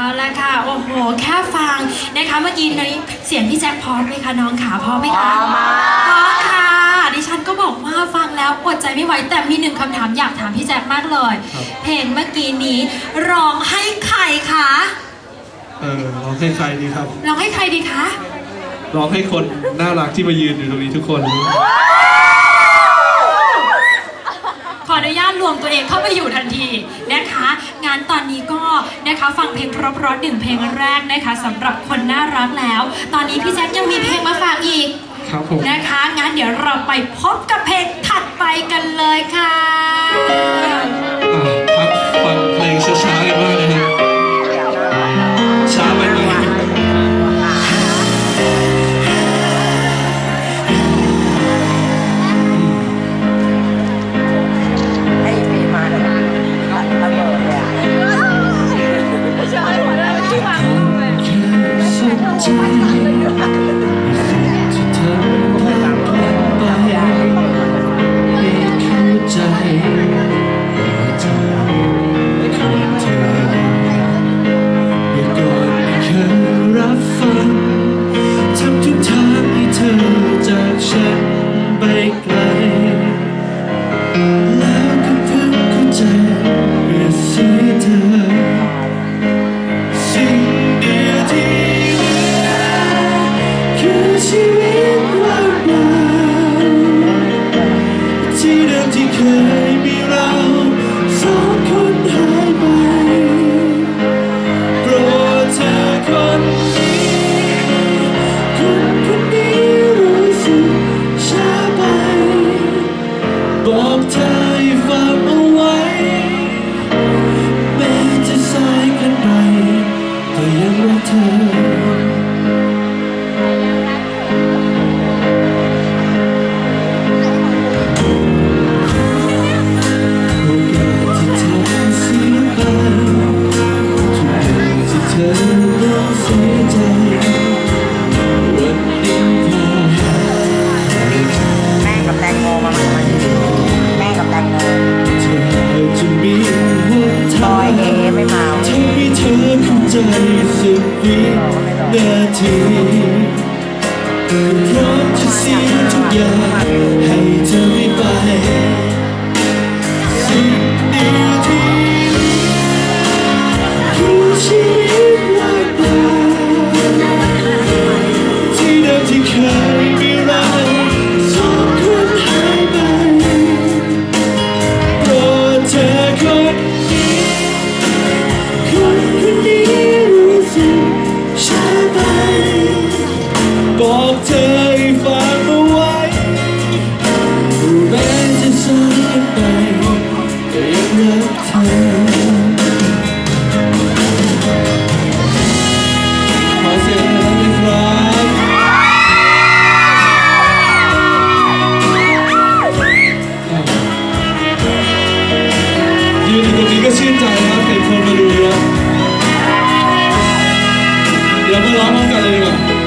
เอาละค่ะ โอ้โห แค่ฟังนะคะ เมื่อกี้นี้เสียงพี่แจ็คพร้อมไหมคะน้องขาพร้อมไหมคะพร้อมมากพร้อมค่ะ ดิฉันก็บอกว่าฟังแล้วอดใจไม่ไหว แต่มีหนึ่งคำถามอยากถามพี่แจ็คมากเลย ครับ เพลงเมื่อกี้นี้ร้องให้ใครคะ เออร้องให้ใครดีครับ ร้องให้ใครดีคะ ร้องให้คนน่ารักที่มายืนอยู่ตรงนี้ทุกคนข ออนุญาตรวมตัวเองเข้าไปอยู่ทันทีนะคะงานตอนนี้ก็นะคะฟังเพลงเพราะๆหนึ่งเพลงแรกนะคะสำหรับคนน่ารักแล้ว ตอนนี้พี่แจ็คยังมีเพลงมาฝากอีกครับผมนะคะงั้นเดี๋ยวเราไปพบกับเพลงถัดไปกันเลยค่ะอะ ชีวิตว่างเปล่าที่เดิมที่เคยมีเราสองคนหายไปโปรดเธอคนนี้คนคนนี้รู้สึกช้าไป บอกเธอให้ฟังเอาไว้แม้จะสายเกินไปก็ยังรักเธอ ใจสักวินาทีพร้อมจะเสียทุกอย่างให้เธอ นอยู่ตรงนี้ก็ชื่นใจ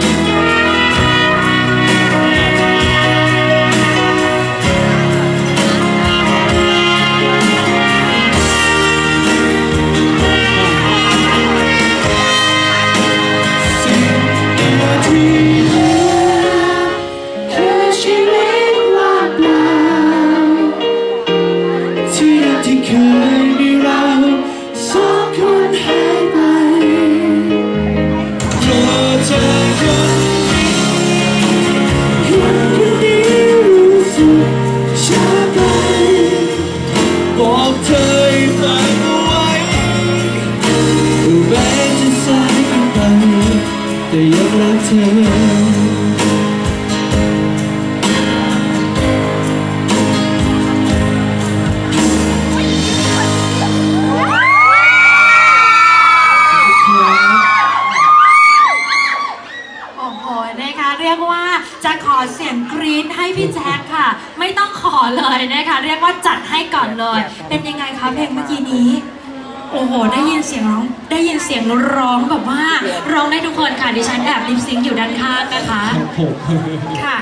โอ้โหนะคะ เรียกว่าจะขอเสียงกรี๊ดให้พี่แจ็คค่ะ ไม่ต้องขอเลยนะคะ เรียกว่าจัดให้ก่อนเลย เป็นยังไงคะเพลงเมื่อกี้นี้ โอ้โห ได้ยินเสียงร้อง ได้ยินเสียงร้องแบบว่า ร้องได้ทุกคนค่ะ ดิฉันแอบลิปซิงค์อยู่ด้านข้างนะคะครับผมค่ะ